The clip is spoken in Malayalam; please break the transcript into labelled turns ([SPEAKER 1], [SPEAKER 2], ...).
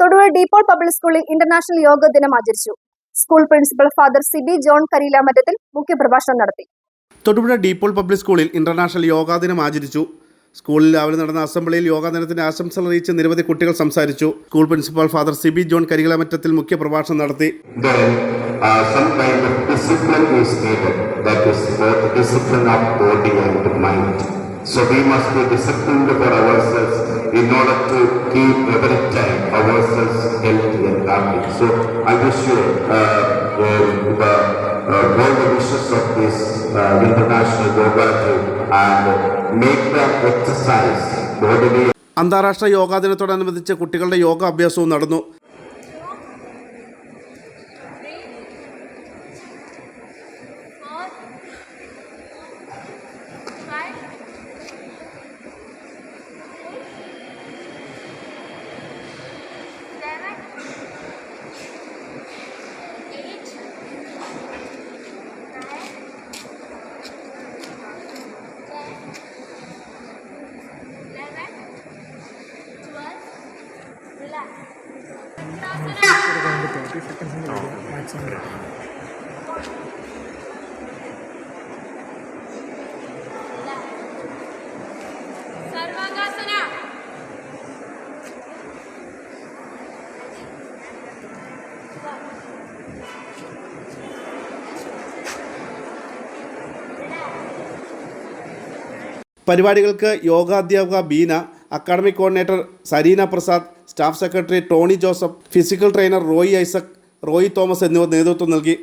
[SPEAKER 1] തൊടുപുഴ ഡീപോൾ പബ്ലിക് സ്കൂളിൽ ഇന്റർനാഷണൽ യോഗ ദിനം ആചരിച്ചു. School principal father Sibi John കരിയിലാമറ്റത്തിൽ മുഖ്യപ്രഭാഷണം നടത്തി.
[SPEAKER 2] തൊടുപുഴ ഡീപോൾ പബ്ലിക് സ്കൂളിൽ ഇന്റർനാഷണൽ യോഗാ ദിനം ആചരിച്ചു. സ്കൂളിൽ രാവിലെ നടന്ന അസംബ്ലിയിൽ യോഗാ ദിനത്തിന്റെ ആശംസകൾ അറിയിച്ച് നിരവധി കുട്ടികൾ സംസാരിച്ചു. School principal father Sibi John കരികളമറ്റത്തിൽ മുഖ്യ പ്രഭാഷണം നടത്തി.
[SPEAKER 3] Then uh. So we must be disciplined for ourselves in order to keep every time ourselves health and family. So I wish you uh, uh, the, uh, all the wishes of this uh, international yoga day and make the exercise bodily
[SPEAKER 2] അന്താരാഷ്ട്ര യോഗാ ദിനത്തോടനുബന്ധിച്ച് കുട്ടികളുടെ യോഗ അഭ്യാസവും നടന്നു
[SPEAKER 4] സർവാംഗാസന.
[SPEAKER 2] പരിപാടികൾക്ക് യോഗാധ്യാപക Beena academic coordinator Sareena Prasad staff secretary Tony Joseph physical trainer Roy Isaac Roy Thomas എന്നിവർ നേതൃത്വം നൽകി.